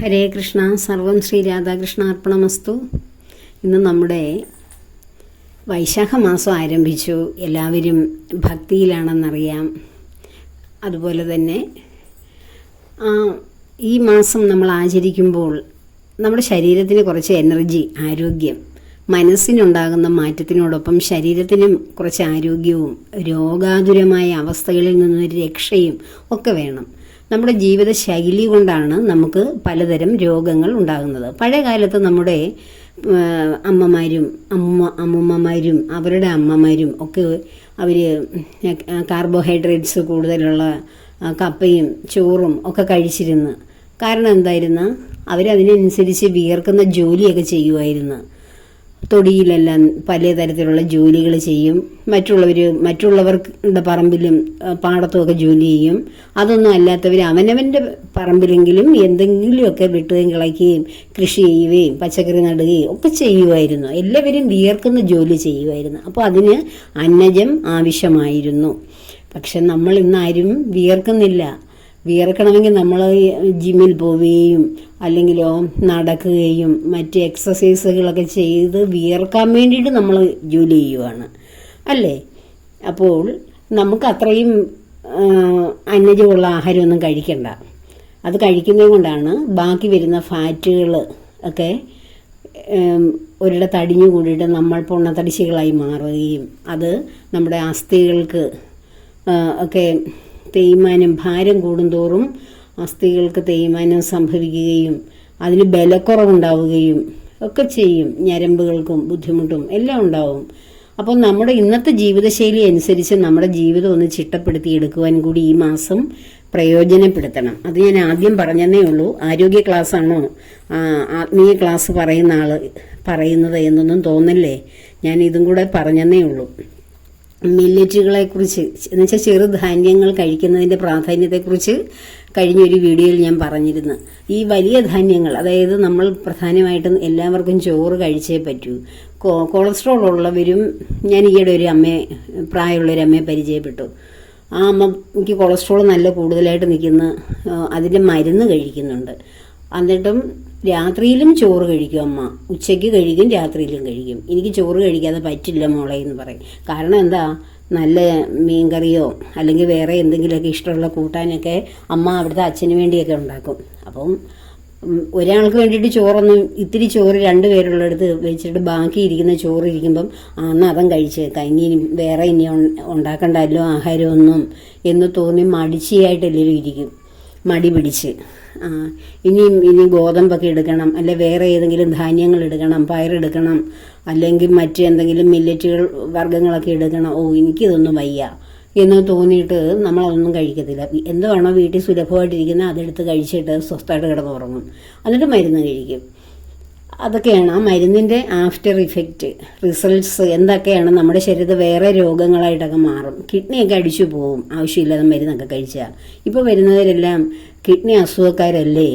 ഹരേ കൃഷ്ണ സർവം ശ്രീ രാധാകൃഷ്ണ അർപ്പണമസ്തു. ഇന്ന് നമ്മുടെ വൈശാഖ മാസം ആരംഭിച്ചു. എല്ലാവരും ഭക്തിയിലാണെന്നറിയാം. അതുപോലെ തന്നെ ഈ മാസം നമ്മൾ ആചരിക്കുമ്പോൾ നമ്മുടെ ശരീരത്തിന് കുറച്ച് എനർജി ആരോഗ്യം മനസ്സിനുണ്ടാകുന്ന മാറ്റത്തിനോടൊപ്പം ശരീരത്തിനും കുറച്ച് ആരോഗ്യവും രോഗാതുരമായ അവസ്ഥകളിൽ നിന്നൊരു രക്ഷയും ഒക്കെ വേണം. നമ്മുടെ ജീവിത ശൈലി കൊണ്ടാണ് നമുക്ക് പലതരം രോഗങ്ങൾ ഉണ്ടാകുന്നത്. പഴയ കാലത്ത് നമ്മുടെ അമ്മമാരും അമ്മ അമ്മൂമ്മമാരും അവരുടെ അമ്മമാരും ഒക്കെ അവർ കാർബോഹൈഡ്രേറ്റ്സ് കൂടുതലുള്ള കപ്പയും ചോറും ഒക്കെ കഴിച്ചിരുന്നു. കാരണം എന്തായിരുന്നു? അവരതിനനുസരിച്ച് വിയർക്കുന്ന ജോലിയൊക്കെ ചെയ്യുമായിരുന്നു. തൊടിയിലെല്ലാം പലതരത്തിലുള്ള ജോലികൾ ചെയ്യും. മറ്റുള്ളവർ മറ്റുള്ളവരുടെ പറമ്പിലും പാടത്തുമൊക്കെ ജോലി ചെയ്യും. അതൊന്നും അല്ലാത്തവർ അവനവന്റെ പറമ്പിലെങ്കിലും എന്തെങ്കിലുമൊക്കെ വെട്ടുകയും കിളയ്ക്കുകയും കൃഷി ചെയ്യുകയും പച്ചക്കറി നടുകയും ഒക്കെ ചെയ്യുമായിരുന്നു. എല്ലാവരും വിയർക്കുന്ന ജോലി ചെയ്യുമായിരുന്നു. അപ്പോൾ അതിന് അന്നജം ആവശ്യമായിരുന്നു. പക്ഷെ നമ്മൾ ഇന്നാരും വിയർക്കുന്നില്ല. വിയർക്കണമെങ്കിൽ നമ്മൾ ജിമ്മിൽ പോവുകയും അല്ലെങ്കിലോ നടക്കുകയും മറ്റ് എക്സസൈസുകളൊക്കെ ചെയ്ത് വിയർക്കാൻ വേണ്ടിയിട്ട് നമ്മൾ ജോലി ചെയ്യുവാണ്. അല്ലേ? അപ്പോൾ നമുക്ക് അത്രയും അന്നജമുള്ള ആഹാരമൊന്നും കഴിക്കണ്ട. അത് കഴിക്കുന്നത് കൊണ്ടാണ് ബാക്കി വരുന്ന ഫാറ്റുകൾ ഒക്കെ ഒരിടത്ത് അടിഞ്ഞു കൂടിയിട്ട് നമ്മൾ പൊണ്ണത്തടിശികളായി മാറുകയും അത് നമ്മുടെ അസ്ഥികൾക്ക് ഒക്കെ തേയ്മാനം ഭാരം കൂടുന്തോറും അസ്ഥികൾക്ക് തേയ്മാനം സംഭവിക്കുകയും അതിന് ബലക്കുറവുണ്ടാവുകയും ഒക്കെ ചെയ്യും. ഞരമ്പുകൾക്കും ബുദ്ധിമുട്ടും എല്ലാം ഉണ്ടാവും. അപ്പോൾ നമ്മുടെ ഇന്നത്തെ ജീവിതശൈലി അനുസരിച്ച് നമ്മുടെ ജീവിതം ഒന്ന് ചിട്ടപ്പെടുത്തി എടുക്കുവാൻ കൂടി ഈ മാസം പ്രയോജനപ്പെടുത്തണം. അത് ഞാൻ ആദ്യം പറഞ്ഞതേ ഉള്ളൂ. ആരോഗ്യ ക്ലാസ് ആണോ ആത്മീയ ക്ലാസ് പറയുന്ന ആൾ പറയുന്നത് എന്നൊന്നും തോന്നല്ലേ? ഞാൻ ഇതും കൂടെ പറഞ്ഞതേ ഉള്ളൂ. മില്ലറ്റുകളെ കുറിച്ച് എന്ന് വെച്ചാൽ ചെറുധാന്യങ്ങൾ കഴിക്കുന്നതിന്റെ പ്രാധാന്യത്തെക്കുറിച്ച് കഴിഞ്ഞൊരു വീഡിയോയിൽ ഞാൻ പറഞ്ഞിരുന്നു. ഈ വലിയ ധാന്യങ്ങൾ അതായത് നമ്മൾ പ്രധാനമായിട്ടും എല്ലാവർക്കും ചോറ് കഴിച്ചേ പറ്റൂ. കൊളസ്ട്രോൾ ഉള്ളവരും ഞാൻ ഈയിടെ ഒരു അമ്മയെ പ്രായമുള്ള ഒരു അമ്മയെ പരിചയപ്പെട്ടു. ആ അമ്മയ്ക്ക് കൊളസ്ട്രോൾ നല്ല കൂടുതലായിട്ട് നിൽക്കുന്ന അതിന്റെ മരുന്ന് കഴിക്കുന്നുണ്ട്. എന്നിട്ടും രാത്രിയിലും ചോറ് കഴിക്കും അമ്മ. ഉച്ചയ്ക്ക് കഴിക്കും രാത്രിയിലും കഴിക്കും. എനിക്ക് ചോറ് കഴിക്കാതെ പറ്റില്ല മോളെ എന്ന് പറയും. കാരണം എന്താ? നല്ല മീൻകറിയോ അല്ലെങ്കിൽ വേറെ എന്തെങ്കിലുമൊക്കെ ഇഷ്ടമുള്ള കൂട്ടാനൊക്കെ അമ്മ അവിടുത്തെ അച്ഛന് വേണ്ടിയൊക്കെ ഉണ്ടാക്കും. അപ്പം ഒരാൾക്ക് വേണ്ടിയിട്ട് ചോറൊന്നും ഇത്തിരി ചോറ് രണ്ട് പേരുള്ളടുത്ത് വെച്ചിട്ട് ബാക്കി ഇരിക്കുന്ന ചോറ് ഇരിക്കുമ്പം അന്ന് എന്നാൽ അതം കഴിച്ചേക്കാം. ഇനി വേറെ ഇനി ഉണ്ടാക്കണ്ടല്ലോ ആഹാരമൊന്നും എന്ന് തോന്നി മടിച്ചിയായിട്ടെല്ലാവരും ഇരിക്കും. മടി പിടിച്ച്. ഇനിയും ഇനി ഗോതമ്പൊക്കെ എടുക്കണം അല്ലെ വേറെ ഏതെങ്കിലും ധാന്യങ്ങൾ എടുക്കണം പയറെടുക്കണം അല്ലെങ്കിൽ മറ്റ് എന്തെങ്കിലും മില്ലറ്റുകൾ വർഗങ്ങളൊക്കെ എടുക്കണം. ഓ എനിക്കിതൊന്നും വയ്യ. എന്ന് തോന്നിയിട്ട് നമ്മളതൊന്നും കഴിക്കത്തില്ല. എന്തുവാണോ വീട്ടിൽ സുലഭമായിട്ടിരിക്കുന്ന അതെടുത്ത് കഴിച്ചിട്ട് സ്വസ്ഥമായിട്ട് കിടന്നുറങ്ങും. എന്നിട്ട് മരുന്ന് കഴിക്കും. അതൊക്കെയാണ് ആ മരുന്നിന്റെ ആഫ്റ്റർ ഇഫക്റ്റ് റിസൾട്ട്സ് എന്തൊക്കെയാണ് നമ്മുടെ ശരീരത്തിൽ വേറെ രോഗങ്ങളായിട്ടൊക്കെ മാറും. കിഡ്നിയൊക്കെ അടിച്ചു പോവും ആവശ്യമില്ലാതെ മരുന്നൊക്കെ കഴിച്ചാൽ ഇപ്പോൾ വരുന്നവരെല്ലാം കിഡ്നി അസുഖക്കാരല്ലേ?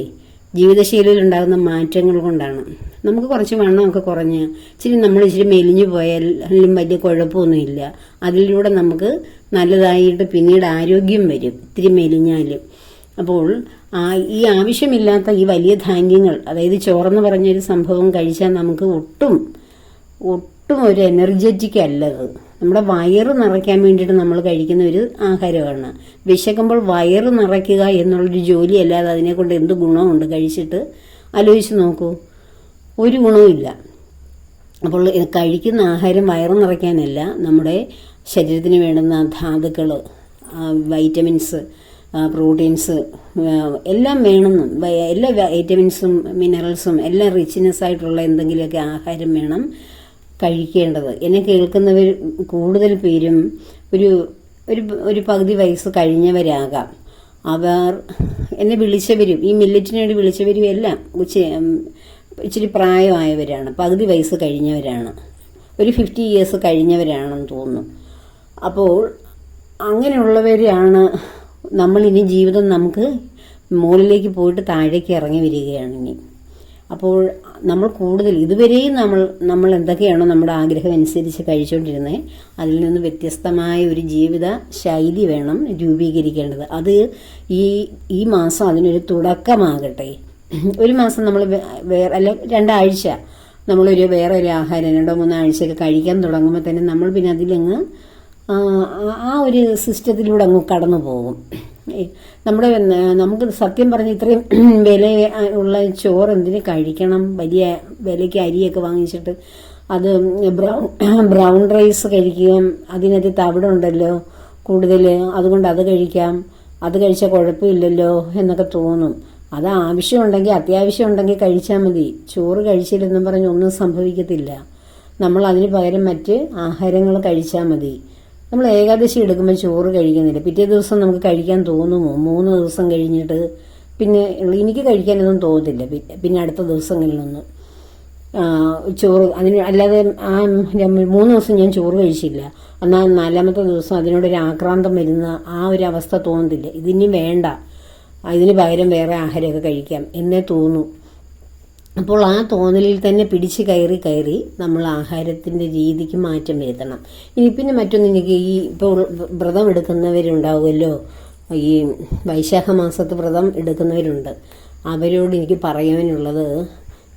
ജീവിതശൈലിയിൽ ഉണ്ടാകുന്ന മാറ്റങ്ങൾ കൊണ്ടാണ്. നമുക്ക് കുറച്ച് വണ്ണമൊക്കെ കുറഞ്ഞ് ഇച്ചിരി നമ്മൾ ഇച്ചിരി മെലിഞ്ഞു പോയാലും വലിയ കുഴപ്പമൊന്നുമില്ല. അതിലൂടെ നമുക്ക് നല്ലതായിട്ട് പിന്നീട് ആരോഗ്യം വരും ഇത്തിരി മെലിഞ്ഞാലും. അപ്പോൾ ഈ ആവശ്യമില്ലാത്ത ഈ വലിയ ധാന്യങ്ങൾ അതായത് ചോറെന്ന് പറഞ്ഞൊരു സംഭവം കഴിച്ചാൽ നമുക്ക് ഒട്ടും ഒട്ടും ഒരു എനർജറ്റിക് അല്ലത് നമ്മുടെ വയറ് നിറയ്ക്കാൻ വേണ്ടിയിട്ട് നമ്മൾ കഴിക്കുന്ന ഒരു ആഹാരമാണ്. വിശക്കുമ്പോൾ വയറ് നിറയ്ക്കുക എന്നുള്ളൊരു ജോലി അല്ലാതെ അതിനെ കൊണ്ട് എന്ത് ഗുണമുണ്ട്? കഴിച്ചിട്ട് ആലോചിച്ച് നോക്കൂ. ഒരു ഗുണവുമില്ല അപ്പോൾ കഴിക്കുന്ന ആഹാരം വയറ് നിറയ്ക്കാനല്ല നമ്മുടെ ശരീരത്തിന് വേണ്ടുന്ന ധാതുക്കൾ വൈറ്റമിൻസ് പ്രോട്ടീൻസ് എല്ലാം വേണമെന്നും എല്ലാ വൈറ്റമിൻസും മിനറൽസും എല്ലാം റിച്ച്നെസ് ആയിട്ടുള്ള എന്തെങ്കിലുമൊക്കെ ആഹാരം വേണം കഴിക്കേണ്ടത്. എന്നെ കേൾക്കുന്നവർ കൂടുതൽ പേരും ഒരു ഒരു ഒരു പകുതി വയസ്സ് കഴിഞ്ഞവരാകാം. അവർ എന്നെ വിളിച്ചവരും ഈ മില്ലറ്റിന് വേണ്ടി വിളിച്ചവരും എല്ലാം ഇച്ചിരി പ്രായമായവരാണ് പകുതി വയസ്സ് കഴിഞ്ഞവരാണ്. ഒരു ഫിഫ്റ്റി ഇയേഴ്സ് കഴിഞ്ഞവരാണെന്ന് തോന്നുന്നു. അപ്പോൾ അങ്ങനെയുള്ളവരാണ് നമ്മൾ ഇനി ജീവിതം നമുക്ക് മുകളിലേക്ക് പോയിട്ട് താഴേക്ക് ഇറങ്ങി വരികയാണ് ഇനി അപ്പോൾ നമ്മൾ കൂടുതൽ ഇതുവരെയും നമ്മൾ നമ്മൾ എന്തൊക്കെയാണോ നമ്മുടെ ആഗ്രഹം അനുസരിച്ച് കഴിച്ചുകൊണ്ടിരുന്നത് അതിൽ നിന്ന് വ്യത്യസ്തമായ ഒരു ജീവിത ശൈലി വേണം രൂപീകരിക്കേണ്ടത്. അത് ഈ ഈ മാസം അതിനൊരു തുടക്കമാകട്ടെ. ഒരു മാസം നമ്മൾ വേറെ അല്ല രണ്ടാഴ്ച നമ്മളൊരു വേറെ ഒരു ആഹാരം രണ്ടോ മൂന്നോ ആഴ്ചയൊക്കെ കഴിക്കാൻ തുടങ്ങുമ്പോൾ തന്നെ നമ്മൾ പിന്നെ അതിലങ്ങ് ആ, ഒരു സിസ്റ്റത്തിലൂടെ അങ്ങ് കടന്നു പോകും. നമ്മുടെ നമുക്ക് സത്യം പറഞ്ഞ് ഇത്രയും വില ഉള്ള ചോറ് എന്തിന് കഴിക്കണം? വലിയ വിലയ്ക്ക് അരിയൊക്കെ വാങ്ങിച്ചിട്ട് അത് ബ്രൗൺ ബ്രൗൺ റൈസ് കഴിക്കുകയും അതിനകത്ത് തവിടുണ്ടല്ലോ കൂടുതൽ അതുകൊണ്ട് അത് കഴിക്കാം. അത് കഴിച്ചാൽ കുഴപ്പമില്ലല്ലോ എന്നൊക്കെ തോന്നും. അത് ആവശ്യമുണ്ടെങ്കിൽ അത്യാവശ്യം ഉണ്ടെങ്കിൽ കഴിച്ചാൽ മതി. ചോറ് കഴിച്ചില്ലെന്നും പറഞ്ഞ് ഒന്നും സംഭവിക്കത്തില്ല. നമ്മൾ അതിന് പകരം മറ്റ് ആഹാരങ്ങൾ കഴിച്ചാൽ മതി. നമ്മൾ ഏകാദശി എടുക്കുമ്പോൾ ചോറ് കഴിക്കുന്നില്ല. പിറ്റേ ദിവസം നമുക്ക് കഴിക്കാൻ തോന്നുമോ? മൂന്ന് ദിവസം കഴിഞ്ഞിട്ട് പിന്നെ എനിക്ക് കഴിക്കാനൊന്നും തോന്നത്തില്ല. പിന്നെ അടുത്ത ദിവസങ്ങളിലൊന്നും ചോറ് അതിന് അല്ലാതെ ആ മൂന്ന് ദിവസം ഞാൻ ചോറ് കഴിച്ചില്ല. എന്നാൽ നാലാമത്തെ ദിവസം അതിനോടൊരു ആക്രാന്തം വരുന്ന ആ ഒരു അവസ്ഥ തോന്നത്തില്ല. ഇതിനി വേണ്ട. ഇതിന് പകരം വേറെ ആഹാരമൊക്കെ കഴിക്കാം. എന്നേ തോന്നൂ. അപ്പോൾ ആ തോന്നലിൽ തന്നെ പിടിച്ച് കയറി കയറി നമ്മൾ ആഹാരത്തിന്റെ രീതിക്ക് മാറ്റം വരുത്തണം. ഇനി പിന്നെ മറ്റൊന്ന് എനിക്ക് ഈ ഇപ്പോൾ വ്രതം എടുക്കുന്നവരുണ്ടാവുമല്ലോ? ഈ വൈശാഖ മാസത്ത് വ്രതം എടുക്കുന്നവരുണ്ട്. അവരോട് എനിക്ക് പറയാനുള്ളത്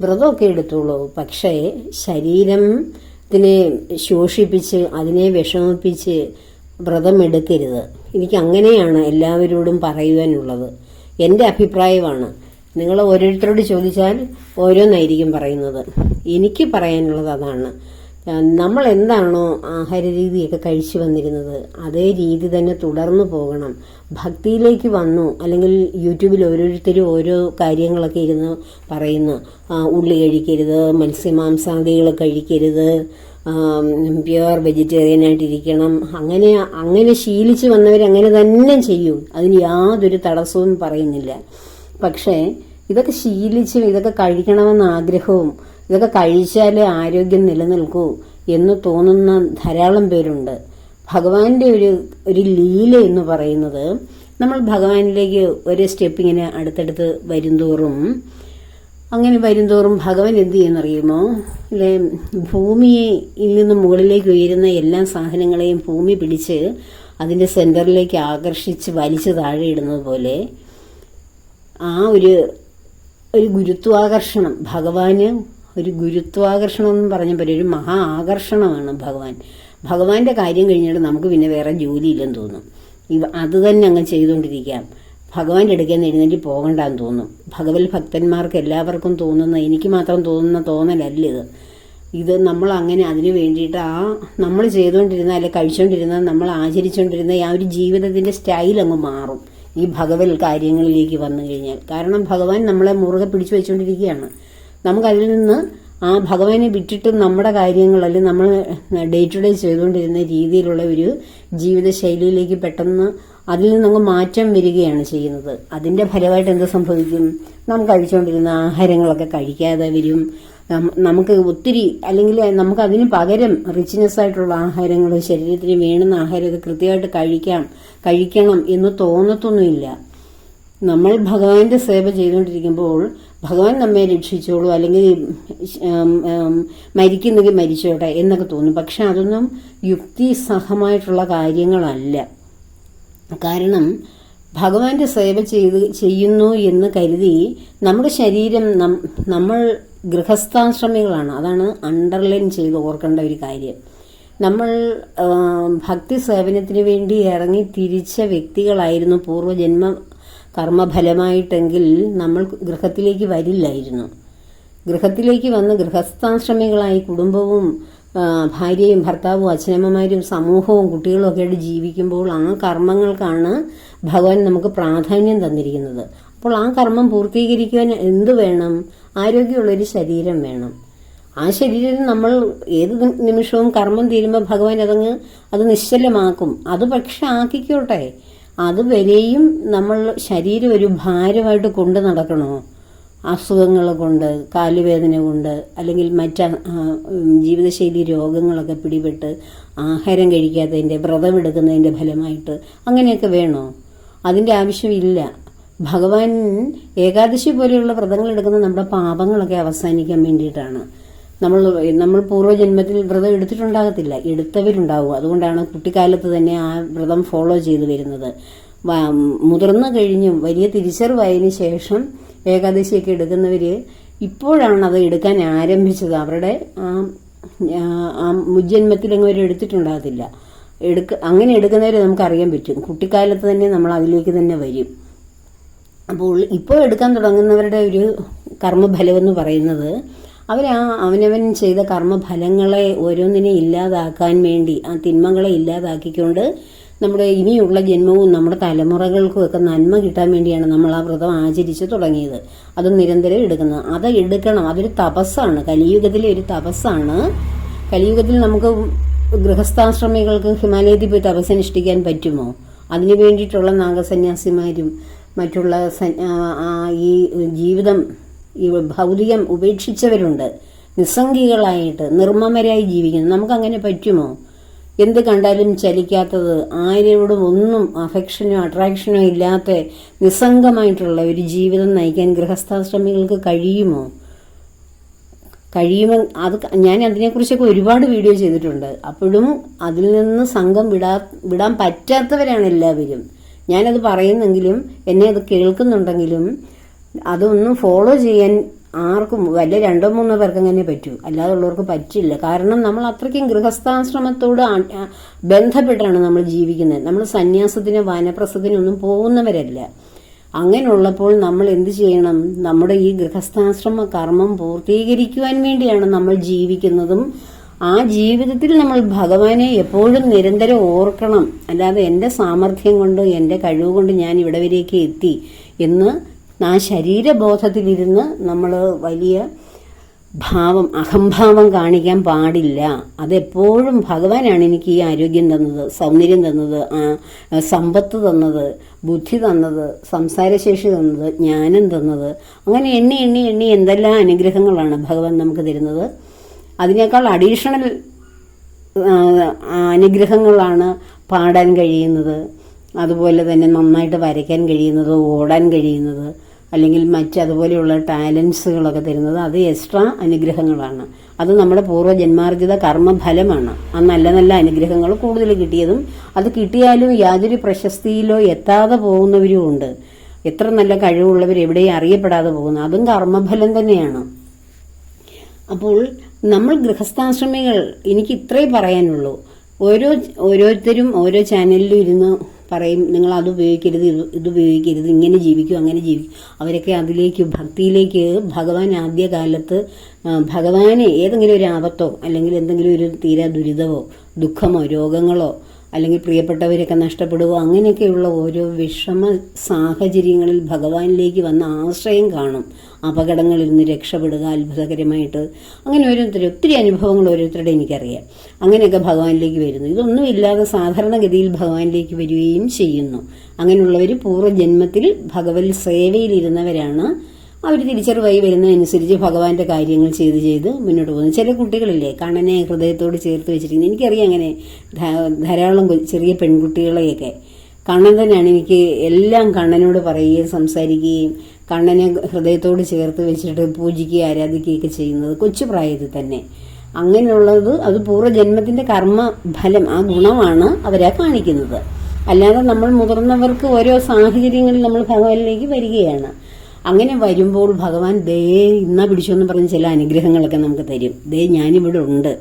വ്രതമൊക്കെ എടുത്തോളൂ. പക്ഷേ ശരീരത്തിനെ ശോഷിപ്പിച്ച് അതിനെ വിഷമിപ്പിച്ച് വ്രതം എടുക്കരുത്. എനിക്ക് അങ്ങനെയാണ് എല്ലാവരോടും പറയുവാനുള്ളത്. എന്റെ അഭിപ്രായമാണ്. നിങ്ങൾ ഓരോരുത്തരോട് ചോദിച്ചാൽ ഓരോന്നായിരിക്കും പറയുന്നത്. എനിക്ക് പറയാനുള്ളത് അതാണ്. നമ്മൾ എന്താണോ ആഹാര രീതിയൊക്കെ കഴിച്ചു വന്നിരുന്നത് അതേ രീതി തന്നെ തുടർന്നു പോകണം. ഭക്തിയിലേക്ക് വന്നു അല്ലെങ്കിൽ യൂട്യൂബിൽ ഓരോരുത്തരും ഓരോ കാര്യങ്ങളൊക്കെ ഇരുന്ന് പറയുന്നു. ഉള്ളി കഴിക്കരുത് മത്സ്യമാംസാദികൾ കഴിക്കരുത് പ്യുവർ വെജിറ്റേറിയൻ ആയിട്ടിരിക്കണം. അങ്ങനെ അങ്ങനെ ശീലിച്ച് വന്നവരങ്ങനെ തന്നെ ചെയ്യും. അതിന് യാതൊരു തടസ്സവും പറയുന്നില്ല. പക്ഷേ ഇതൊക്കെ ശീലിച്ചും ഇതൊക്കെ കഴിക്കണമെന്ന ആഗ്രഹവും ഇതൊക്കെ കഴിച്ചാലേ ആരോഗ്യം നിലനിൽക്കൂ എന്ന് തോന്നുന്ന ധാരാളം പേരുണ്ട്. ഭഗവാന്റെ ഒരു ഒരു ലീല എന്ന് പറയുന്നത് നമ്മൾ ഭഗവാനിലേക്ക് ഒരു സ്റ്റെപ്പ് ഇങ്ങനെ അടുത്തടുത്ത് വരുംതോറും അങ്ങനെ വരുംതോറും ഭഗവാൻ എന്ത് ചെയ്യുന്നറിയുമോ അല്ലെ ഭൂമിയെ നിന്ന് മുകളിലേക്ക് ഉയരുന്ന എല്ലാ സാധനങ്ങളെയും ഭൂമി പിടിച്ച് അതിന്റെ സെന്ററിലേക്ക് ആകർഷിച്ച് വലിച്ചു താഴെ ഇടുന്നത് പോലെ ആ ഒരു ഒരു ഗുരുത്വാകർഷണം. ഭഗവാന് ഒരു ഗുരുത്വാകർഷണം എന്ന് പറഞ്ഞ പോലെ ഒരു മഹാ ആകർഷണമാണ് ഭഗവാൻ. ഭഗവാന്റെ കാര്യം കഴിഞ്ഞിട്ട് നമുക്ക് പിന്നെ വേറെ ജോലിയില്ലെന്ന് തോന്നും. ഇവ അത് തന്നെ അങ്ങ് ചെയ്തുകൊണ്ടിരിക്കാം. ഭഗവാന്റെ അടുക്കൽ എഴുന്നേറ്റ് പോകണ്ടെന്ന് തോന്നും. ഭഗവത് ഭക്തന്മാർക്ക് എല്ലാവർക്കും തോന്നുന്ന എനിക്ക് മാത്രം തോന്നുന്ന തോന്നലല്ല ഇത്. ഇത് നമ്മൾ അങ്ങനെ അതിനു വേണ്ടിയിട്ട് ആ നമ്മൾ ചെയ്തുകൊണ്ടിരുന്ന അല്ലെ കഴിച്ചുകൊണ്ടിരുന്ന നമ്മൾ ആചരിച്ചുകൊണ്ടിരുന്ന ആ ഒരു ജീവിതത്തിന്റെ സ്റ്റൈൽ അങ്ങ് മാറും. ഈ ഭഗവത് കാര്യങ്ങളിലേക്ക് വന്നു കഴിഞ്ഞാൽ. കാരണം ഭഗവാൻ നമ്മളെ മുറുകെ പിടിച്ചു വെച്ചുകൊണ്ടിരിക്കുകയാണ് നമുക്കതിൽ നിന്ന് ആ ഭഗവാനെ വിട്ടിട്ട് നമ്മുടെ കാര്യങ്ങൾ അല്ലെങ്കിൽ നമ്മൾ ഡേ ടു ഡേ ചെയ്തുകൊണ്ടിരുന്ന രീതിയിലുള്ള ഒരു ജീവിത ശൈലിയിലേക്ക് പെട്ടെന്ന് അതിൽ നിന്നങ്ങ് മാറ്റം വരികയാണ് ചെയ്യുന്നത്. അതിന്റെ ഫലമായിട്ട് എന്ത് സംഭവിക്കും? നാം കഴിച്ചുകൊണ്ടിരുന്ന ആഹാരങ്ങളൊക്കെ കഴിക്കാതെ വരും. നമുക്ക് ഒത്തിരി അല്ലെങ്കിൽ നമുക്ക് അതിന് പകരം റിച്ച്നെസ് ആയിട്ടുള്ള ആഹാരങ്ങൾ ശരീരത്തിന് വേണ്ടുന്ന അത് കൃത്യമായിട്ട് കഴിക്കാം കഴിക്കണം എന്ന് തോന്നത്തൊന്നുമില്ല. നമ്മൾ ഭഗവാന്റെ സേവ ചെയ്തുകൊണ്ടിരിക്കുമ്പോൾ ഭഗവാൻ നമ്മെ രക്ഷിച്ചോളൂ അല്ലെങ്കിൽ മരിക്കുന്നെങ്കിൽ മരിച്ചോട്ടെ എന്നൊക്കെ തോന്നും. പക്ഷെ അതൊന്നും യുക്തിസഹമായിട്ടുള്ള കാര്യങ്ങളല്ല. കാരണം ഭഗവാന്റെ സേവ ചെയ്ത് ചെയ്യുന്നു എന്ന് കരുതി നമ്മുടെ ശരീരം നമ്മൾ ഗൃഹസ്ഥാശ്രമികളാണ്. അതാണ് അണ്ടർലൈൻ ചെയ്ത് ഓർക്കേണ്ട ഒരു കാര്യം. നമ്മൾ ഭക്തി സേവനത്തിന് വേണ്ടി ഇറങ്ങി തിരിച്ച വ്യക്തികളായിരുന്നു പൂർവജന്മ കർമ്മഫലമായിട്ടെങ്കിൽ നമ്മൾ ഗൃഹത്തിലേക്ക് വരില്ലായിരുന്നു. ഗൃഹത്തിലേക്ക് വന്ന് ഗൃഹസ്ഥാശ്രമികളായി കുടുംബവും ഭാര്യയും ഭർത്താവും അച്ഛനമ്മമാരും സമൂഹവും കുട്ടികളും ഒക്കെ ആയിട്ട് ജീവിക്കുമ്പോൾ ആ കർമ്മങ്ങൾക്കാണ് ഭഗവാൻ നമുക്ക് പ്രാധാന്യം തന്നിരിക്കുന്നത്. അപ്പോൾ ആ കർമ്മം പൂർത്തീകരിക്കുവാൻ എന്ത് വേണം? ആരോഗ്യമുള്ളൊരു ശരീരം വേണം. ആ ശരീരം നമ്മൾ ഏത് നിമിഷവും കർമ്മം തീരുമ്പോൾ ഭഗവാൻ അതങ്ങ് അത് നിശ്ചലമാക്കും. അത് പക്ഷെ ആക്കിക്കോട്ടെ. അതുവരെയും നമ്മൾ ശരീരം ഒരു ഭാരമായിട്ട് കൊണ്ടു നടക്കണോ? അസുഖങ്ങൾ കൊണ്ട് കാലുവേദന കൊണ്ട് അല്ലെങ്കിൽ മറ്റ ജീവിതശൈലി രോഗങ്ങളൊക്കെ പിടിപെട്ട് ആഹാരം കഴിക്കാത്തതിന്റെ വ്രതമെടുക്കുന്നതിന്റെ ഫലമായിട്ട് അങ്ങനെയൊക്കെ വേണോ? അതിന്റെ ആവശ്യമില്ല ഭഗവാൻ ഏകാദശി പോലെയുള്ള വ്രതങ്ങൾ എടുക്കുന്ന നമ്മുടെ പാപങ്ങളൊക്കെ അവസാനിക്കാൻ വേണ്ടിയിട്ടാണ്. നമ്മൾ നമ്മൾ പൂർവജന്മത്തിൽ വ്രതം എടുത്തിട്ടുണ്ടാകത്തില്ല. എടുത്തവരുണ്ടാവും. അതുകൊണ്ടാണ് കുട്ടിക്കാലത്ത് തന്നെ ആ വ്രതം ഫോളോ ചെയ്തു വരുന്നത്. മുതിർന്നു കഴിഞ്ഞും വലിയ തിരിച്ചറിവായതിനു ശേഷം ഏകാദശിയൊക്കെ എടുക്കുന്നവർ ഇപ്പോഴാണ് അത് എടുക്കാൻ ആരംഭിച്ചത്. അവരുടെ ആ ആ മുജ്ജന്മത്തിലങ്ങ് അവർ എടുത്തിട്ടുണ്ടാകത്തില്ല. എടുക്ക അങ്ങനെ എടുക്കുന്നവരെ നമുക്കറിയാൻ പറ്റും. കുട്ടിക്കാലത്ത് തന്നെ നമ്മൾ അതിലേക്ക് തന്നെ വരും. അപ്പോൾ ഇപ്പോൾ എടുക്കാൻ തുടങ്ങുന്നവരുടെ ഒരു കർമ്മഫലം എന്ന് പറയുന്നത് അവർ ആ അവനവൻ ചെയ്ത കർമ്മഫലങ്ങളെ ഓരോന്നിനെ ഇല്ലാതാക്കാൻ വേണ്ടി ആ തിന്മകളെ ഇല്ലാതാക്കിക്കൊണ്ട് നമ്മുടെ ഇനിയുള്ള ജന്മവും നമ്മുടെ തലമുറകൾക്കും ഒക്കെ നന്മ കിട്ടാൻ വേണ്ടിയാണ് നമ്മൾ ആ വ്രതം ആചരിച്ച് തുടങ്ങിയത്. അത് നിരന്തരം എടുക്കുന്നത് അത് എടുക്കണം. അതൊരു തപസ്സാണ്. കലിയുഗത്തിലെ ഒരു തപസ്സാണ്. കലിയുഗത്തിൽ നമുക്ക് ഗൃഹസ്ഥാശ്രമികൾക്ക് ഹിമാലയത്തിൽ പോയി തപസ്സനുഷ്ഠിക്കാൻ പറ്റുമോ? അതിനു വേണ്ടിയിട്ടുള്ള നാഗസന്യാസിമാരും മറ്റുള്ള ഈ ജീവിതം ഈ ഭൗതികം ഉപേക്ഷിച്ചവരുണ്ട്. നിസ്സംഗികളായിട്ട് നിർമ്മമരായി ജീവിക്കുന്നു. നമുക്കങ്ങനെ പറ്റുമോ? എന്ത് കണ്ടാലും ചലിക്കാത്തത് ആരോടും ഒന്നും അഫെക്ഷനോ അട്രാക്ഷനോ ഇല്ലാത്ത നിസ്സംഗമായിട്ടുള്ള ഒരു ജീവിതം നയിക്കാൻ ഗൃഹസ്ഥാശ്രമികൾക്ക് കഴിയുമോ? കഴിയുമോ? അത് ഞാൻ അതിനെക്കുറിച്ചൊക്കെ ഒരുപാട് വീഡിയോ ചെയ്തിട്ടുണ്ട്. അപ്പോഴും അതിൽ നിന്ന് സംഘം വിടാ വിടാൻ പറ്റാത്തവരാണ് എല്ലാവരും. ഞാനത് പറയുന്നെങ്കിലും എന്നെ അത് കേൾക്കുന്നുണ്ടെങ്കിലും അതൊന്നും ഫോളോ ചെയ്യാൻ ആർക്കും വല്ല രണ്ടോ മൂന്നോ പേർക്ക് അങ്ങനെ പറ്റൂ. അല്ലാതെ ഉള്ളവർക്ക് പറ്റില്ല. കാരണം നമ്മൾ അത്രയ്ക്കും ഗൃഹസ്ഥാശ്രമത്തോട് ബന്ധപ്പെട്ടാണ് നമ്മൾ ജീവിക്കുന്നത്. നമ്മൾ സന്യാസത്തിന് വനപ്രസത്തിനൊന്നും പോകുന്നവരല്ല. അങ്ങനെയുള്ളപ്പോൾ നമ്മൾ എന്ത് ചെയ്യണം? നമ്മുടെ ഈ ഗൃഹസ്ഥാശ്രമ കർമ്മം പൂർത്തീകരിക്കുവാൻ വേണ്ടിയാണ് നമ്മൾ ജീവിക്കുന്നതും ആ ജീവിതത്തിൽ നമ്മൾ ഭഗവാനെ എപ്പോഴും നിരന്തരം ഓർക്കണം. അല്ലാതെ എന്റെ സാമർഥ്യം കൊണ്ട് എന്റെ കഴിവ് കൊണ്ട് ഞാൻ ഇവിടെ വരേക്ക് എത്തി എന്ന് ആ ശരീരബോധത്തിലിരുന്ന് നമ്മൾ വലിയ ഭാവം അഹംഭാവം കാണിക്കാൻ പാടില്ല. അതെപ്പോഴും ഭഗവാനാണ് എനിക്ക് ഈ ആരോഗ്യം തന്നത് സൗന്ദര്യം തന്നത് സമ്പത്ത് തന്നത് ബുദ്ധി തന്നത് സംസാരശേഷി തന്നത് ജ്ഞാനം തന്നത്. അങ്ങനെ എണ്ണി എണ്ണി എണ്ണി എന്തെല്ലാം അനുഗ്രഹങ്ങളാണ് ഭഗവാൻ നമുക്ക് തരുന്നത്? അതിനേക്കാൾ അഡീഷണൽ അനുഗ്രഹങ്ങളാണ് പാടാൻ കഴിയുന്നത്. അതുപോലെ തന്നെ നന്നായിട്ട് വരയ്ക്കാൻ കഴിയുന്നത് ഓടാൻ കഴിയുന്നത് അല്ലെങ്കിൽ മറ്റ് അതുപോലെയുള്ള ടാലൻസുകളൊക്കെ തരുന്നത് അത് എക്സ്ട്രാ അനുഗ്രഹങ്ങളാണ്. അത് നമ്മുടെ പൂർവജന്മാർജിത കർമ്മഫലമാണ്. ആ നല്ല നല്ല അനുഗ്രഹങ്ങൾ കൂടുതൽ കിട്ടിയതും അത് കിട്ടിയാലും യാതൊരു പ്രശസ്തിയിലോ എത്താതെ പോകുന്നവരും ഉണ്ട്. എത്ര നല്ല കഴിവുള്ളവർ എവിടെയും അറിയപ്പെടാതെ പോകുന്നു. അതും കർമ്മഫലം തന്നെയാണ്. അപ്പോൾ നമ്മൾ ഗൃഹസ്ഥാശ്രമികൾ എനിക്ക് ഇത്രേ പറയാനുള്ളൂ. ഓരോ ഓരോരുത്തരും ഓരോ ചാനലിലും ഇരുന്ന് പറയും നിങ്ങൾ അത് ഉപയോഗിക്കരുത് ഇത് ഉപയോഗിക്കരുത് ഇങ്ങനെ ജീവിക്കും അങ്ങനെ ജീവിക്കും. അവരൊക്കെ അതിലേക്ക് ഭക്തിയിലേക്ക് ഭഗവാൻ ആദ്യകാലത്ത് ഭഗവാനെ ഏതെങ്കിലും ഒരു ആപത്തോ അല്ലെങ്കിൽ എന്തെങ്കിലും ഒരു തീരാ ദുരിതമോ ദുഃഖമോ രോഗങ്ങളോ അല്ലെങ്കിൽ പ്രിയപ്പെട്ടവരൊക്കെ നഷ്ടപ്പെടുകയോ അങ്ങനെയൊക്കെയുള്ള ഓരോ വിഷമ സാഹചര്യങ്ങളിൽ ഭഗവാനിലേക്ക് വന്ന ആശ്രയം കാണും. അപകടങ്ങളിൽ നിന്ന് രക്ഷപ്പെടുക അത്ഭുതകരമായിട്ട്. അങ്ങനെ ഓരോരുത്തർ ഒത്തിരി അനുഭവങ്ങൾ ഓരോരുത്തരുടെ എനിക്കറിയാം. അങ്ങനെയൊക്കെ ഭഗവാനിലേക്ക് വരുന്നു. ഇതൊന്നും ഇല്ലാതെ സാധാരണഗതിയിൽ ഭഗവാനിലേക്ക് വരികയും ചെയ്യുന്നു. അങ്ങനെയുള്ളവർ പൂർവജന്മത്തിൽ ഭഗവത് സേവയിലിരുന്നവരാണ്. അവർ തിരിച്ചറിവായി വരുന്നതനുസരിച്ച് ഭഗവാന്റെ കാര്യങ്ങൾ ചെയ്ത് ചെയ്ത് മുന്നോട്ട് പോകുന്നു. ചില കുട്ടികളില്ലേ കണ്ണനെ ഹൃദയത്തോട് ചേർത്ത് വെച്ചിരിക്കുന്നത് എനിക്കറിയാം അങ്ങനെ ധാരാളം ചെറിയ പെൺകുട്ടികളെയൊക്കെ. കണ്ണൻ തന്നെയാണ് എനിക്ക് എല്ലാം കണ്ണനോട് പറയുകയും സംസാരിക്കുകയും കണ്ണനെ ഹൃദയത്തോട് ചേർത്ത് വെച്ചിട്ട് പൂജിക്കുകയും ആരാധിക്കുകയൊക്കെ ചെയ്യുന്നത് കൊച്ചു പ്രായത്തിൽ തന്നെ. അങ്ങനെയുള്ളത് അത് പൂർവജന്മത്തിന്റെ കർമ്മ ഫലം ആ ഗുണമാണ് അവരെ കാണിക്കുന്നത്. അല്ലാതെ നമ്മൾ മുതിർന്നവർക്ക് ഓരോ സാഹചര്യങ്ങളിൽ നമ്മൾ ഭഗവാനിലേക്ക് വരികയാണ്. അങ്ങനെ വരുമ്പോൾ ഭഗവാൻ ദേ ഇന്ന പിടിച്ചോന്ന് പറഞ്ഞ് ചില അനുഗ്രഹങ്ങളൊക്കെ നമുക്ക് തരും. ദേ ഞാനിവിടെ ഉണ്ട്.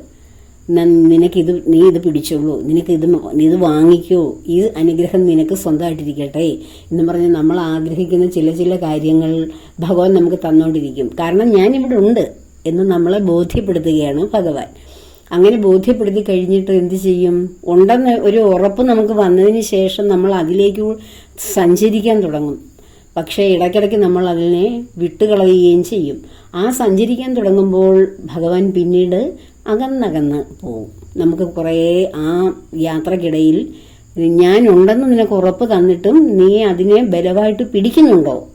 നിനക്കിത് നീ ഇത് പിടിച്ചോളൂ. നിനക്ക് ഇത് ഇത് വാങ്ങിക്കോ. ഈ അനുഗ്രഹം നിനക്ക് സ്വന്തമായിട്ടിരിക്കട്ടെ എന്ന് പറഞ്ഞ് നമ്മൾ ആഗ്രഹിക്കുന്ന ചില ചില കാര്യങ്ങൾ ഭഗവാൻ നമുക്ക് തന്നുകൊണ്ടിരിക്കും കാരണം ഞാനിവിടെ ഉണ്ട് എന്ന് നമ്മളെ ബോധ്യപ്പെടുത്തുകയാണ് ഭഗവാൻ. അങ്ങനെ ബോധ്യപ്പെടുത്തി കഴിഞ്ഞിട്ട് എന്ത് ചെയ്യും? ഉണ്ടെന്ന് ഒരു ഉറപ്പ് നമുക്ക് വന്നതിന് ശേഷം നമ്മൾ അതിലേക്ക് സഞ്ചരിക്കാൻ തുടങ്ങും. പക്ഷേ ഇടയ്ക്കിടയ്ക്ക് നമ്മൾ അതിനെ വിട്ടുകളയുകയും ചെയ്യും. ആ സഞ്ചരിക്കാൻ തുടങ്ങുമ്പോൾ ഭഗവാൻ പിന്നീട് അകന്നകന്ന് പോവും. നമുക്ക് കുറേ ആ യാത്രക്കിടയിൽ ഞാൻ ഉണ്ടെന്ന് നിനക്ക് ഉറപ്പ് തന്നിട്ടും നീ അതിനെ ബലമായിട്ട് പിടിക്കുന്നുണ്ടോ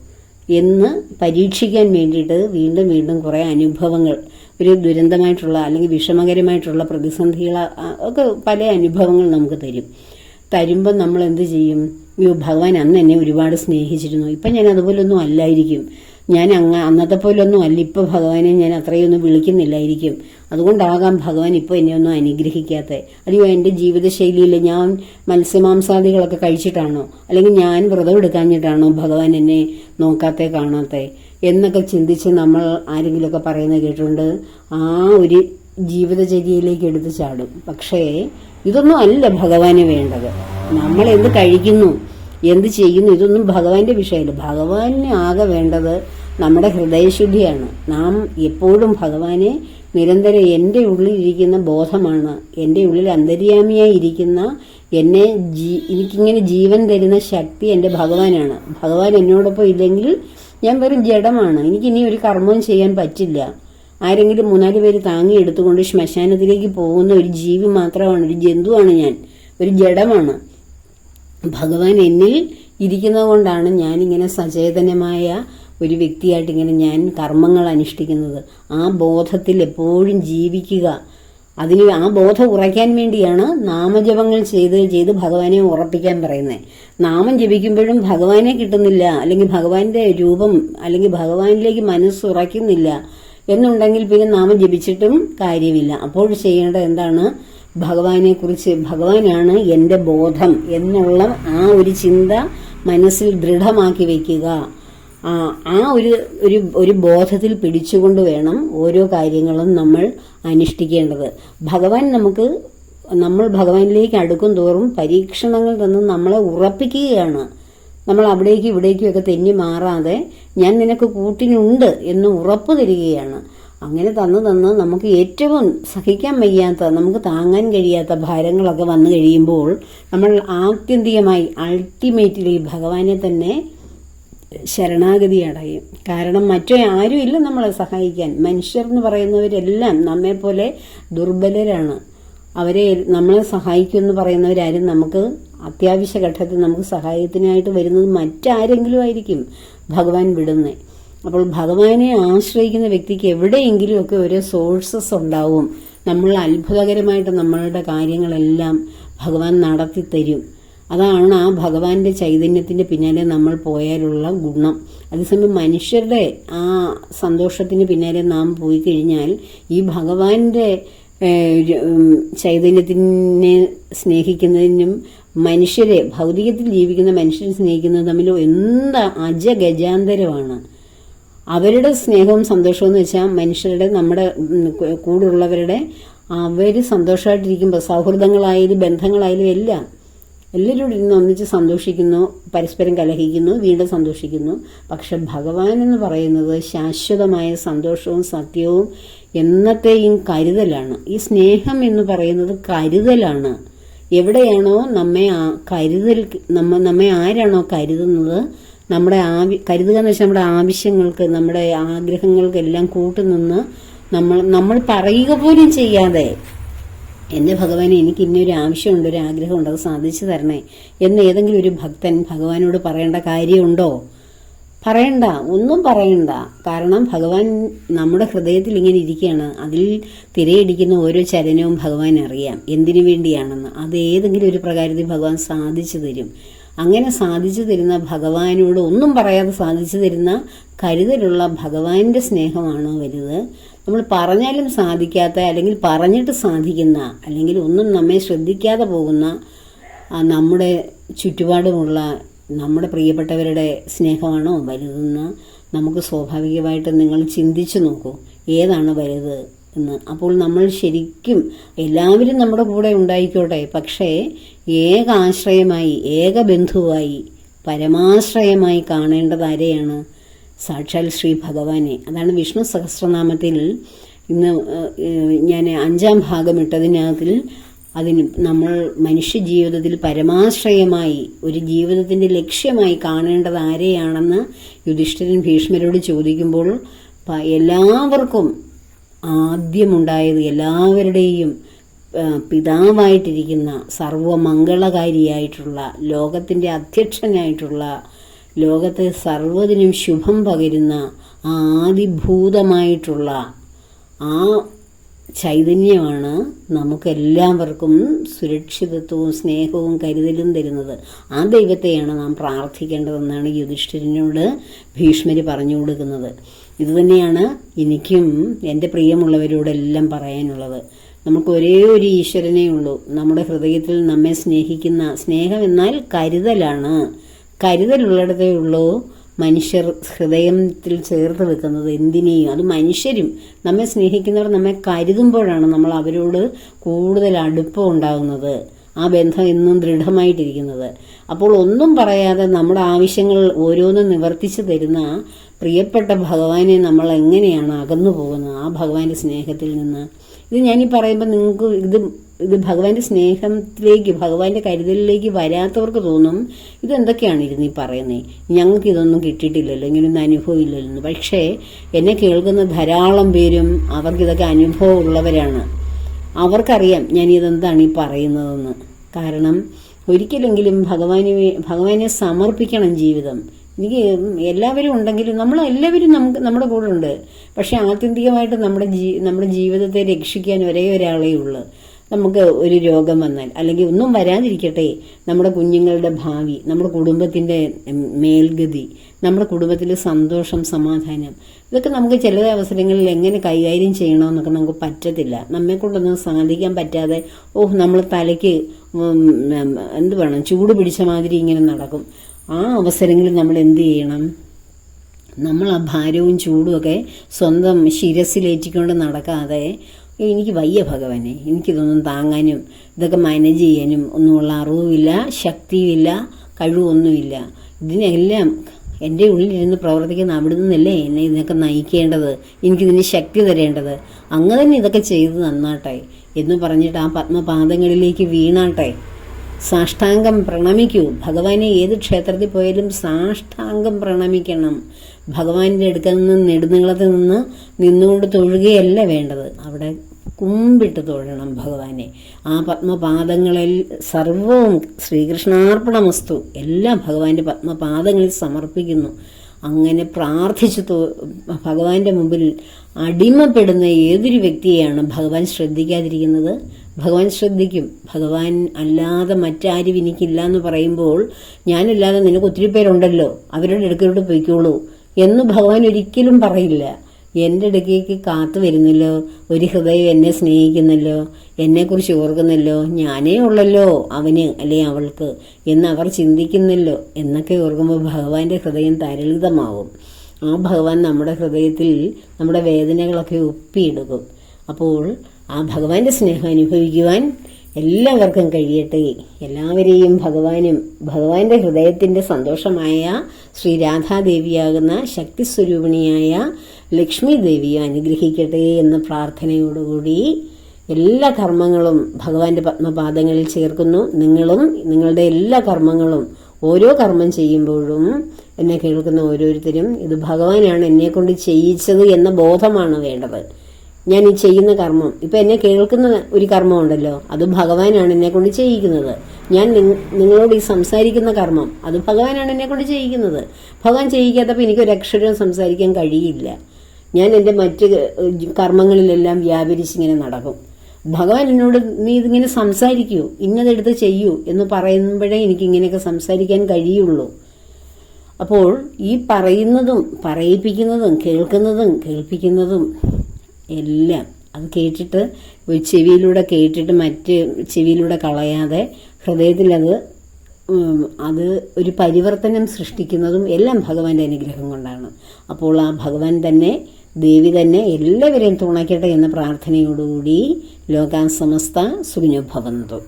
എന്ന് പരീക്ഷിക്കാൻ വേണ്ടിയിട്ട് വീണ്ടും വീണ്ടും കുറേ അനുഭവങ്ങൾ ഒരു ദുരന്തമായിട്ടുള്ള അല്ലെങ്കിൽ വിഷമകരമായിട്ടുള്ള പ്രതിസന്ധികൾ ഒക്കെ പല അനുഭവങ്ങൾ നമുക്ക് തരും. തരുമ്പോൾ നമ്മൾ എന്ത് ചെയ്യും? ഭഗവാൻ അന്ന് എന്നെ ഒരുപാട് സ്നേഹിച്ചിരുന്നു. ഇപ്പം ഞാൻ അതുപോലൊന്നും അല്ലായിരിക്കും. ഞാൻ അങ്ങ് അന്നത്തെ പോലൊന്നും അല്ല. ഇപ്പോൾ ഭഗവാനെ ഞാൻ അത്രയൊന്നും വിളിക്കുന്നില്ലായിരിക്കും. അതുകൊണ്ടാകാം ഭഗവാൻ ഇപ്പോൾ എന്നെ ഒന്നും അനുഗ്രഹിക്കാത്ത. അയ്യോ എന്റെ ജീവിതശൈലിയിൽ ഞാൻ മത്സ്യമാംസാദികളൊക്കെ കഴിച്ചിട്ടാണോ? അല്ലെങ്കിൽ ഞാൻ വ്രതം എടുക്കാഞ്ഞിട്ടാണോ ഭഗവാൻ എന്നെ നോക്കാത്തെ കാണാത്തേ? എന്നൊക്കെ ചിന്തിച്ച് നമ്മൾ ആരെങ്കിലുമൊക്കെ പറയുന്നത് കേട്ടിട്ടുണ്ട്. ആ ഒരു ജീവിതചര്യയിലേക്ക് എടുത്തു ചാടും. പക്ഷേ ഇതൊന്നും അല്ല ഭഗവാന് വേണ്ടത്. നമ്മൾ എന്ത് കഴിക്കുന്നു? എന്ത് ചെയ്യുന്നു? ഇതൊന്നും ഭഗവാന്റെ വിഷയമല്ല ഭഗവാന് ആകെ വേണ്ടത് നമ്മുടെ ഹൃദയശുദ്ധിയാണ്. നാം എപ്പോഴും ഭഗവാനെ നിരന്തരം എന്റെ ഉള്ളിലിരിക്കുന്ന ബോധമാണ്. എന്റെ ഉള്ളിൽ അന്തര്യാമിയായി ഇരിക്കുന്ന എന്നെ ജീ എനിക്കിങ്ങനെ ജീവൻ തരുന്ന ശക്തി എന്റെ ഭഗവാനാണ്. ഭഗവാൻ എന്നോടൊപ്പം ഇല്ലെങ്കിൽ ഞാൻ വെറും ജഡമാണ്. എനിക്കിനി ഒരു കർമ്മവും ചെയ്യാൻ പറ്റില്ല. ആരെങ്കിലും മൂന്നാൽ പേര് താങ്ങി എടുത്തുകൊണ്ട് ശ്മശാനത്തിലേക്ക് പോകുന്ന ഒരു ജീവി മാത്രമാണ് ഒരു ജന്തുവാണ് ഞാൻ. ഒരു ജഡമാണ്. ഭഗവാൻ എന്നിൽ ഇരിക്കുന്നത് കൊണ്ടാണ് ഞാനിങ്ങനെ സചേതനമായ ഒരു വ്യക്തിയായിട്ട് ഇങ്ങനെ ഞാൻ കർമ്മങ്ങൾ അനുഷ്ഠിക്കുന്നത്. ആ ബോധത്തിൽ എപ്പോഴും ജീവിക്കുക. അതിന് ആ ബോധം ഉറയ്ക്കാൻ വേണ്ടിയാണ് നാമജപങ്ങൾ ചെയ്ത് ചെയ്ത് ഭഗവാനെ ഉറപ്പിക്കാൻ പറയുന്നത്. നാമം ജപിക്കുമ്പോഴും ഭഗവാനെ കിട്ടുന്നില്ല അല്ലെങ്കിൽ ഭഗവാന്റെ രൂപം അല്ലെങ്കിൽ ഭഗവാനിലേക്ക് മനസ്സ് ഉറയ്ക്കുന്നില്ല എന്നുണ്ടെങ്കിൽ പിന്നെ നാമം ജപിച്ചിട്ടും കാര്യമില്ല. അപ്പോൾ ചെയ്യേണ്ടത് എന്താണ്? ഭഗവാനെ കുറിച്ച് ഭഗവാനാണ് എന്റെ ബോധം എന്നുള്ള ആ ഒരു ചിന്ത മനസ്സിൽ ദൃഢമാക്കി വയ്ക്കുക ആ ഒരു ഒരു ഒരു ബോധത്തിൽ പിടിച്ചുകൊണ്ട് വേണം ഓരോ കാര്യങ്ങളും നമ്മൾ അനുഷ്ഠിക്കേണ്ടത്. ഭഗവാൻ നമുക്ക് നമ്മൾ ഭഗവാനിലേക്ക് അടുക്കും തോറും പരീക്ഷണങ്ങൾ തന്ന് നമ്മളെ ഉറപ്പിക്കുകയാണ്. നമ്മൾ അവിടേക്കും ഇവിടേക്കും ഒക്കെ തെന്നി മാറാതെ ഞാൻ നിനക്ക് കൂട്ടിനുണ്ട് എന്ന് ഉറപ്പ് തരികയാണ്. അങ്ങനെ തന്ന് തന്ന് നമുക്ക് ഏറ്റവും സഹിക്കാൻ വയ്യാത്ത നമുക്ക് താങ്ങാൻ കഴിയാത്ത ഭാരങ്ങളൊക്കെ വന്നു കഴിയുമ്പോൾ നമ്മൾ ആത്യന്തികമായി അൾട്ടിമേറ്റ്ലി ഭഗവാനെ തന്നെ ശരണാഗതി അടയും. കാരണം മറ്റേ ആരും ഇല്ല നമ്മളെ സഹായിക്കാൻ. മനുഷ്യർ എന്ന് പറയുന്നവരെല്ലാം നമ്മെപ്പോലെ ദുർബലരാണ്. അവരെ നമ്മളെ സഹായിക്കുമെന്ന് പറയുന്നവരാരും നമുക്ക് അത്യാവശ്യ ഘട്ടത്തിൽ നമുക്ക് സഹായത്തിനായിട്ട് വരുന്നത് മറ്റാരെങ്കിലും ആയിരിക്കും ഭഗവാൻ വിടുന്നത് അപ്പോൾ ഭഗവാനെ ആശ്രയിക്കുന്ന വ്യക്തിക്ക് എവിടെയെങ്കിലുമൊക്കെ ഒരു സോഴ്സസ് ഉണ്ടാവും. നമ്മൾ അത്ഭുതകരമായിട്ട് നമ്മളുടെ കാര്യങ്ങളെല്ലാം ഭഗവാൻ നടത്തി തരും അതാണ് ആ ഭഗവാന്റെ ചൈതന്യത്തിന്റെ പിന്നാലെ നമ്മൾ പോയാലുള്ള ഗുണം. അതേസമയം മനുഷ്യരുടെ ആ സന്തോഷത്തിന് പിന്നാലെ നാം പോയി കഴിഞ്ഞാൽ ഈ ഭഗവാന്റെ ചൈതന്യത്തിനെ സ്നേഹിക്കുന്നതിനും മനുഷ്യരെ ഭൗതികത്തിൽ ജീവിക്കുന്ന മനുഷ്യരെ സ്നേഹിക്കുന്നത് തമ്മിൽ എന്താ അജഗജാന്തരമാണ്. അവരുടെ സ്നേഹവും സന്തോഷവും എന്ന് വെച്ചാൽ മനുഷ്യരുടെ നമ്മുടെ കൂടുള്ളവരുടെ അവർ സന്തോഷമായിട്ടിരിക്കുമ്പോൾ സൗഹൃദങ്ങളായാലും ബന്ധങ്ങളായാലും എല്ലാം എല്ലാവരും ഇരുന്ന് ഒന്നിച്ച് സന്തോഷിക്കുന്നു പരസ്പരം കലഹിക്കുന്നു വീണ്ടും സന്തോഷിക്കുന്നു. പക്ഷെ ഭഗവാൻ എന്ന് പറയുന്നത് ശാശ്വതമായ സന്തോഷവും സത്യവും എന്നത്തെയും കരുതലാണ്. ഈ സ്നേഹം എന്ന് പറയുന്നത് കരുതലാണ്. എവിടെയാണോ നമ്മെ കരുതൽ നമ്മ നമ്മെ ആരാണോ കരുതുന്നത് നമ്മുടെ ആവി കരുതുക എന്ന് വെച്ചാൽ നമ്മുടെ ആവശ്യങ്ങൾക്ക് നമ്മുടെ ആഗ്രഹങ്ങൾക്കെല്ലാം കൂട്ടുനിന്ന് നമ്മൾ നമ്മൾ പറയുക പോലും ചെയ്യാതെ എന്റെ ഭഗവാനെ എനിക്ക് ഇന്നൊരു ആവശ്യമുണ്ട് ഒരു ആഗ്രഹമുണ്ട് അത് സാധിച്ചു തരണേ എന്ന് ഏതെങ്കിലും ഒരു ഭക്തൻ ഭഗവാനോട് പറയേണ്ട കാര്യമുണ്ടോ? പറയണ്ട ഒന്നും പറയണ്ട. കാരണം ഭഗവാൻ നമ്മുടെ ഹൃദയത്തിൽ ഇങ്ങനെ ഇരിക്കുകയാണ്. അതിൽ തിരയടിക്കുന്ന ഓരോ ചലനവും ഭഗവാൻ അറിയാം എന്തിനു വേണ്ടിയാണെന്ന്. അത് ഏതെങ്കിലും ഒരു പ്രകാരത്തിൽ ഭഗവാൻ സാധിച്ചു തരും. അങ്ങനെ സാധിച്ചു തരുന്ന ഭഗവാനോട് ഒന്നും പറയാതെ സാധിച്ചു തരുന്ന കരുതലുള്ള ഭഗവാന്റെ സ്നേഹമാണ് വലുത്? നമ്മൾ പറഞ്ഞാലും സാധിക്കാത്ത അല്ലെങ്കിൽ പറഞ്ഞിട്ട് സാധിക്കുന്ന അല്ലെങ്കിൽ ഒന്നും നമ്മെ ശ്രദ്ധിക്കാതെ പോകുന്ന നമ്മുടെ ചുറ്റുപാടുമുള്ള നമ്മുടെ പ്രിയപ്പെട്ടവരുടെ സ്നേഹമാണോ വലുതെന്ന് നമുക്ക് സ്വാഭാവികമായിട്ട് നിങ്ങൾ ചിന്തിച്ചു നോക്കൂ. ഏതാണ് വലുത്? എന്ന്. അപ്പോൾ നമ്മൾ ശരിക്കും എല്ലാവരും നമ്മുടെ കൂടെ ഉണ്ടായിക്കോട്ടെ. പക്ഷേ ഏക ആശ്രയമായി ഏക ബന്ധുവായി പരമാശ്രയമായി കാണേണ്ടത് ആരെയാണ്? സാക്ഷാൽ ശ്രീ ഭഗവാനെ. അതാണ് വിഷ്ണു സഹസ്രനാമത്തിൽ ഇന്ന് ഞാൻ അഞ്ചാം ഭാഗം ഇട്ടതിനകത്തിൽ അതിന് നമ്മൾ മനുഷ്യ ജീവിതത്തിൽ പരമാശ്രയമായി ഒരു ജീവിതത്തിന്റെ ലക്ഷ്യമായി കാണേണ്ടത് ആരെയാണെന്ന് യുധിഷ്ഠിരൻ ഭീഷ്മരോട് ചോദിക്കുമ്പോൾ എല്ലാവർക്കും ആദ്യമുണ്ടായത് എല്ലാവരുടെയും പിതാവായിട്ടിരിക്കുന്ന സർവമംഗളകാരിയായിട്ടുള്ള ലോകത്തിന്റെ അധ്യക്ഷനായിട്ടുള്ള ലോകത്തെ സർവതിനും ശുഭം പകരുന്ന ആ ആദിഭൂതമായിട്ടുള്ള ആ ചൈതന്യമാണ് നമുക്കെല്ലാവർക്കും സുരക്ഷിതത്വവും സ്നേഹവും കരുതലും തരുന്നത്. ആ ദൈവത്തെയാണ് നാം പ്രാർത്ഥിക്കേണ്ടതെന്നാണ് യുധിഷ്ഠിരനോട് ഭീഷ്മര് പറഞ്ഞു കൊടുക്കുന്നത്. ഇതുതന്നെയാണ് എനിക്കും എന്റെ പ്രിയമുള്ളവരോടെല്ലാം പറയാനുള്ളത്. നമുക്ക് ഒരേ ഒരു ഈശ്വരനേ ഉള്ളൂ. നമ്മുടെ ഹൃദയത്തിൽ നമ്മെ സ്നേഹിക്കുന്ന സ്നേഹം എന്നാൽ കരുതലാണ്. കരുതലുള്ളിടത്തേ ഉള്ളൂ. മനുഷ്യർ ഹൃദയത്തിൽ ചേർത്ത് വെക്കുന്നത് എന്തിനേയും അത് മനുഷ്യരും. നമ്മെ സ്നേഹിക്കുന്നവർ നമ്മെ കരുതുമ്പോഴാണ് നമ്മൾ അവരോട് കൂടുതൽ അടുപ്പം ഉണ്ടാകുന്നത്. ആ ബന്ധം എന്നും ദൃഢമായിട്ടിരിക്കുന്നത്. അപ്പോൾ ഒന്നും പറയാതെ നമ്മുടെ ആവശ്യങ്ങൾ ഓരോന്നും നിവർത്തിച്ചു തരുന്ന പ്രിയപ്പെട്ട ഭഗവാനെ നമ്മൾ എങ്ങനെയാണ് അകന്നു പോകുന്നത്? ആ ഭഗവാന്റെ സ്നേഹത്തിൽ നിന്ന്. ഇത് ഞാനീ പറയുമ്പോൾ നിങ്ങൾക്ക് ഇത് ഇത് ഭഗവാന്റെ സ്നേഹത്തിലേക്ക് ഭഗവാന്റെ കരുതലിലേക്ക് വരാത്തവർക്ക് തോന്നും ഇതെന്തൊക്കെയാണ് ഇരുന്ന് ഈ പറയുന്നത് ഞങ്ങൾക്ക് ഇതൊന്നും കിട്ടിയിട്ടില്ലല്ലോ ഇങ്ങനൊന്നും അനുഭവം ഇല്ലല്ലോ പക്ഷേ എന്നെ കേൾക്കുന്ന ധാരാളം പേരും അനുഭവം ഉള്ളവരാണ് അവർക്കറിയാം ഞാൻ ഇതെന്താണ് ഈ പറയുന്നതെന്ന്. കാരണം ഒരിക്കലെങ്കിലും ഭഗവാനെ ഭഗവാനെ സമർപ്പിക്കണം ജീവിതം. എനിക്ക് എല്ലാവരും ഉണ്ടെങ്കിലും നമ്മൾ എല്ലാവരും നമുക്ക് നമ്മുടെ കൂടെ ഉണ്ട് പക്ഷെ ആത്യന്തികമായിട്ട് നമ്മുടെ ജീ നമ്മുടെ ജീവിതത്തെ രക്ഷിക്കാൻ ഒരേ ഒരാളേ ഉള്ളൂ. നമുക്ക് ഒരു രോഗം വന്നാൽ അല്ലെങ്കിൽ ഒന്നും വരാതിരിക്കട്ടെ നമ്മുടെ കുഞ്ഞുങ്ങളുടെ ഭാവി നമ്മുടെ കുടുംബത്തിന്റെ മേൽഗതി നമ്മുടെ കുടുംബത്തിലെ സന്തോഷം സമാധാനം ഇതൊക്കെ നമുക്ക് ചില അവസരങ്ങളിൽ എങ്ങനെ കൈകാര്യം ചെയ്യണമെന്നൊക്കെ നമുക്ക് പറ്റത്തില്ല. നമ്മെ കൊണ്ടൊന്നും സാധിക്കാൻ പറ്റാതെ ഓഹ് നമ്മൾ തലയ്ക്ക് എന്ത് വേണം ചൂട് പിടിച്ച മാതിരി ഇങ്ങനെ നടക്കും. ആ അവസരങ്ങളിൽ നമ്മൾ എന്ത് ചെയ്യണം? നമ്മൾ ആ ഭാരവും ചൂടുമൊക്കെ സ്വന്തം ശിരസിലേറ്റിക്കൊണ്ട് നടക്കാതെ എനിക്ക് വയ്യ ഭഗവാനെ എനിക്കിതൊന്നും താങ്ങാനും ഇതൊക്കെ മാനേജ് ചെയ്യാനും ഒന്നുമുള്ള അറിവുമില്ല ശക്തിയുമില്ല കഴിവൊന്നുമില്ല. ഇതിനെല്ലാം എന്റെ ഉള്ളിലിരുന്ന് പ്രവർത്തിക്കുന്ന അവിടെ നിന്നല്ലേ എന്നെ ഇതിനൊക്കെ നയിക്കേണ്ടത് എനിക്കിതിന് ശക്തി തരേണ്ടത്? അങ്ങ് തന്നെ ഇതൊക്കെ ചെയ്ത് നന്നാട്ടെ എന്ന് പറഞ്ഞിട്ട് ആ പത്മപാദങ്ങളിലേക്ക് വീണാട്ടെ. സാഷ്ടാംഗം പ്രണമിക്കൂ. ഭഗവാനെ ഏത് ക്ഷേത്രത്തിൽ പോയാലും സാഷ്ടാംഗം പ്രണമിക്കണം. ഭഗവാന്റെ അടുക്കൽ നിന്ന് നെടുനീളത്തിൽ നിന്ന് നിന്നുകൊണ്ട് തൊഴുകയല്ല വേണ്ടത്. അവിടെ കുമ്പിട്ട് തൊഴണം ഭഗവാനെ. ആ പത്മപാദങ്ങളിൽ സർവവും ശ്രീകൃഷ്ണാർപ്പണമസ്തു. എല്ലാം ഭഗവാന്റെ പത്മപാദങ്ങളിൽ സമർപ്പിക്കുന്നു. അങ്ങനെ പ്രാർത്ഥിച്ചു ഭഗവാന്റെ മുമ്പിൽ അടിമപ്പെടുന്ന ഏതൊരു വ്യക്തിയെയാണ് ഭഗവാൻ ശ്രദ്ധിക്കാതിരിക്കുന്നത്? ഭഗവാൻ ശ്രദ്ധിക്കും. ഭഗവാൻ അല്ലാതെ മറ്റാരും എനിക്കില്ല എന്ന് പറയുമ്പോൾ ഞാനല്ലാതെ നിനക്ക് ഒത്തിരി പേരുണ്ടല്ലോ. അവരുടെ അടുക്കലോട്ട് പോയിക്കോളൂ എന്ന് ഭഗവാൻ ഒരിക്കലും പറയില്ല. എന്റെ അടുക്കേക്ക് കാത്തു വരുന്നല്ലോ. ഒരു ഹൃദയം എന്നെ സ്നേഹിക്കുന്നല്ലോ. എന്നെക്കുറിച്ച് ഓർക്കുന്നല്ലോ. ഞാനേ ഉള്ളല്ലോ അവന് അല്ലെ അവൾക്ക് എന്ന് അവർ ചിന്തിക്കുന്നല്ലോ എന്നൊക്കെ ഓർക്കുമ്പോൾ ഭഗവാന്റെ ഹൃദയം തരളിതമാവും. ആ ഭഗവാൻ നമ്മുടെ ഹൃദയത്തിൽ നമ്മുടെ വേദനകളൊക്കെ ഒപ്പിയെടുക്കും. അപ്പോൾ ആ ഭഗവാന്റെ സ്നേഹം അനുഭവിക്കുവാൻ എല്ലാവർക്കും കഴിയട്ടെ. എല്ലാവരെയും ഭഗവാനും ഭഗവാന്റെ ഹൃദയത്തിന്റെ സന്തോഷമായ ശ്രീ രാധാദേവിയാകുന്ന ശക്തിസ്വരൂപിണിയായ ലക്ഷ്മി ദേവിയെ അനുഗ്രഹിക്കട്ടെ എന്ന പ്രാർത്ഥനയോടുകൂടി എല്ലാ കർമ്മങ്ങളും ഭഗവാന്റെ പത്മപാദങ്ങളിൽ ചേർക്കുന്നു. നിങ്ങളും നിങ്ങളുടെ എല്ലാ കർമ്മങ്ങളും ഓരോ കർമ്മം ചെയ്യുമ്പോഴും എന്നെ കേൾക്കുന്ന ഓരോരുത്തരും ഇത് ഭഗവാനാണ് എന്നെ കൊണ്ട് ചെയ്യിച്ചത് എന്ന ബോധമാണ് വേണ്ടത്. ഞാൻ ഈ ചെയ്യുന്ന കർമ്മം. ഇപ്പൊ എന്നെ കേൾക്കുന്ന ഒരു കർമ്മമുണ്ടല്ലോ. അത് ഭഗവാനാണ് എന്നെ കൊണ്ട് ചെയ്യിക്കുന്നത്. ഞാൻ നിങ്ങളോട് ഈ സംസാരിക്കുന്ന കർമ്മം അത് ഭഗവാനാണ് എന്നെ കൊണ്ട് ചെയ്യിക്കുന്നത്. ഭഗവാൻ ചെയ്യിക്കാത്തപ്പോൾ എനിക്കൊരു അക്ഷരം സംസാരിക്കാൻ കഴിയില്ല. ഞാൻ എന്റെ മറ്റ് കർമ്മങ്ങളിലെല്ലാം വ്യാപരിച്ചിങ്ങനെ നടക്കും. ഭഗവാൻ എന്നോട് നീ ഇതിങ്ങനെ സംസാരിക്കൂ ഇന്നതെടുത്ത് ചെയ്യൂ എന്ന് പറയുമ്പോഴേ എനിക്ക് ഇങ്ങനെയൊക്കെ സംസാരിക്കാൻ കഴിയുള്ളൂ. അപ്പോൾ ഈ പറയുന്നതും പറയിപ്പിക്കുന്നതും കേൾക്കുന്നതും കേൾപ്പിക്കുന്നതും എല്ലാം. അത് കേട്ടിട്ട് ചെവിയിലൂടെ കേട്ടിട്ട് മറ്റ് ചെവിയിലൂടെ കളയാതെ ഹൃദയത്തിൽ അത് ഒരു പരിവർത്തനം സൃഷ്ടിക്കുന്നതും എല്ലാം ഭഗവാന്റെ അനുഗ്രഹം കൊണ്ടാണ്. അപ്പോൾ ആ ഭഗവാൻ തന്നെ ദേവി തന്നെ എല്ലാവരെയും തുണയ്ക്കട്ടെ എന്ന പ്രാർത്ഥനയോടുകൂടി ലോകാസമസ്ത ഭവന്തു.